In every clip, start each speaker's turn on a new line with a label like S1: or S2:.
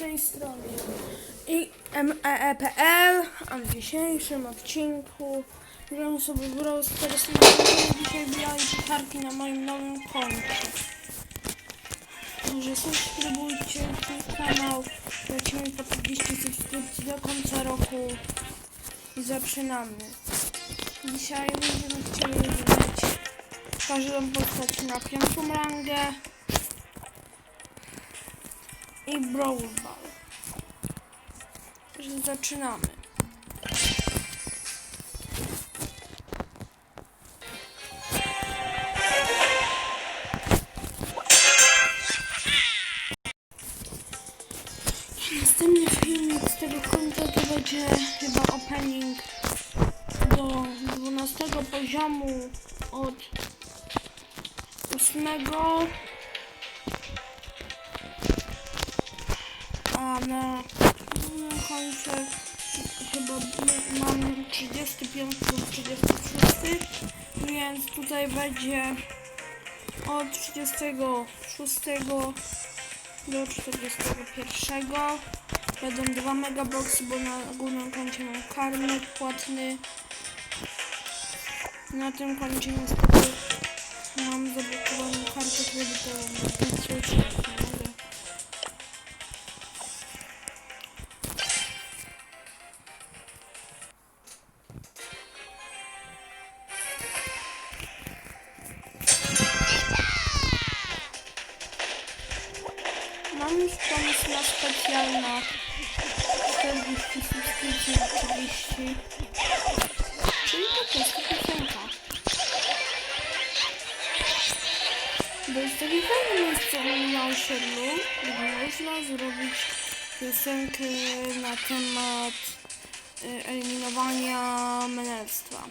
S1: tej strony i MEE.pl, a w dzisiejszym odcinku gram sobie w Brawl na dzisiaj białe pucharki na moim nowym koncie. Także subskrybujcie ten kanał, lecimy po 30 subskrypcji do końca roku. I zaczynamy. Dzisiaj będziemy chcieli wybrać każdą postać na piątą rangę i Brawl. Także zaczynamy. Następny filmik z tego konta to będzie chyba opening do 12 poziomu od 8 na końcu chyba mam 35 lub 36 więc tutaj będzie od 36 do 41 będą dwa megaboxy, bo na głównym koncie mam karmy płatny. Na tym koncie niestety mam zablokowaną kartę kredytową więc specjalna 40 subskrypcji 30. Czyli po prostu piosenka. Bo jest takie fajne miejsce na osiedlu, gdzie można zrobić piosenkę na temat y, eliminowania menelstwa.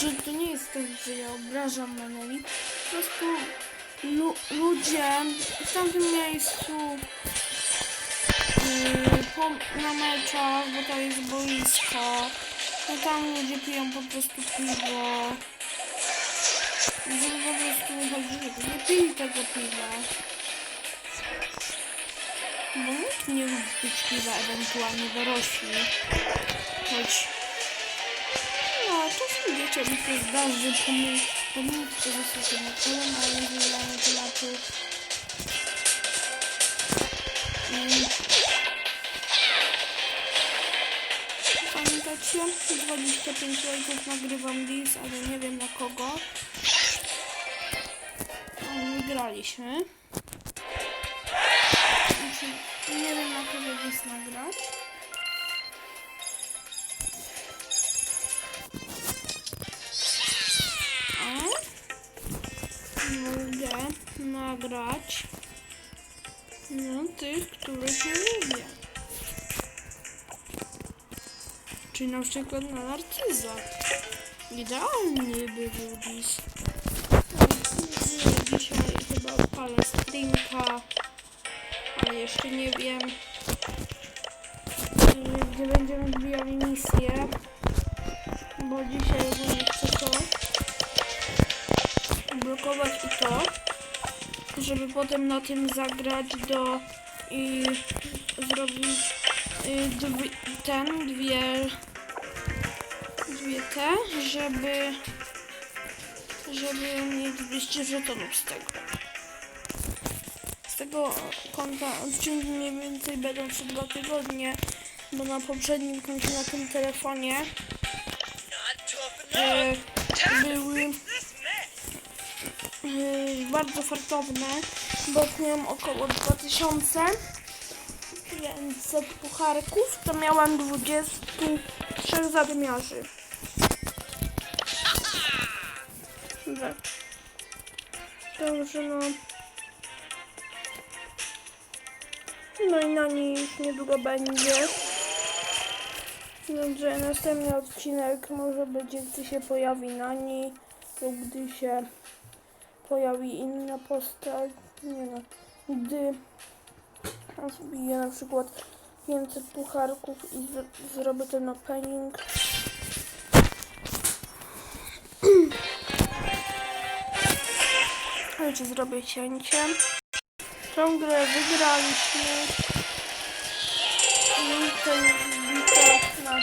S1: Że to nie jest tak, że ja obrażam Meneli. Po prostu lu ludzie w tamtym miejscu yy, na meczach, bo to jest boisko, no tam ludzie piją po prostu piwo. Żeby po prostu nie chodzi, żeby nie pili tego piwa. Bo nikt nie lubi pić piwa, ewentualnie dorośli. Choć czasem dzieciom się zdarzy pomylić to wysokie na kolem, ale nie motylaków. Mm. Pamiętacie? 25 lajków nagrywam dis, ale nie wiem na kogo. Wygraliśmy. Znaczy, nie wiem na kogo dis nagrać. Mogę nagrać na tych, których nie lubię. Czyli na przykład na narcyza. Idealnie by był dziś. Dzisiaj chyba odpalę streamka, ale jeszcze nie wiem, gdzie będziemy wbijali misję, bo dzisiaj ogólnie chcę żeby potem na tym zagrać do i zrobić y, dwie, ten, dwie, dwie te, żeby żeby mieć 200 żetonów z tego. Z tego konta odcinki mniej więcej będą co dwa tygodnie, bo na poprzednim koncie na tym telefonie y, były bardzo fartowne, bo miałam około 2500 pucharków, to miałam 23 zadmiarzy. Dobrze. Dobrze, no. No i na niej już niedługo będzie. Dobrze, następny odcinek może będzie, gdy się pojawi na niej lub gdy się pojawi inna postać. Nie no. Gdy Zbiję na przykład 500 pucharków i zrobię ten opening. Wiecie, zrobię cięcie. Tą grę wygraliśmy. I to jest na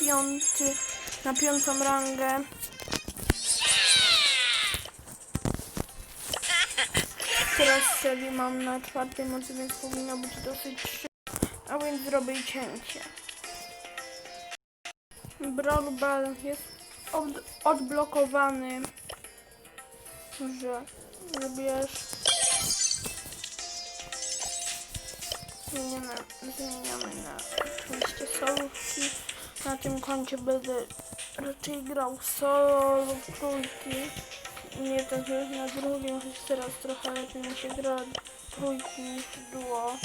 S1: piąty, na piątą rangę. Serii mam na czwartej mocy, więc powinno być dosyć szybko. A więc zrobię cięcie. Brawl Ball jest od, odblokowany. Że wybierz. Zmieniamy, zmieniamy na oczywiście solówki. Na tym koncie będę raczej grał solo trójki. Nie tak jak na drugim, choć teraz trochę lepiej mi się gra trójki niż duo.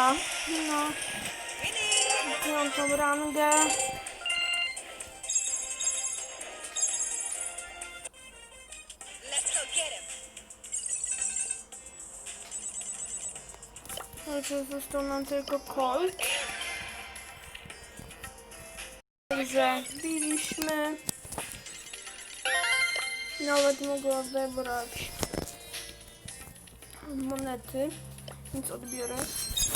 S1: Bita. No. Piątą rangę. Znaczy został nam tylko Colt. Także biliśmy. Nawet mogę odebrać monety, więc odbiorę.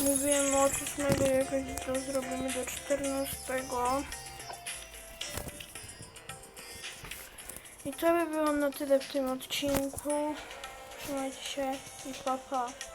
S1: Mówiłem od 8 jakoś to zrobimy do 14. I to by było na tyle w tym odcinku. Trzymajcie się i pa pa.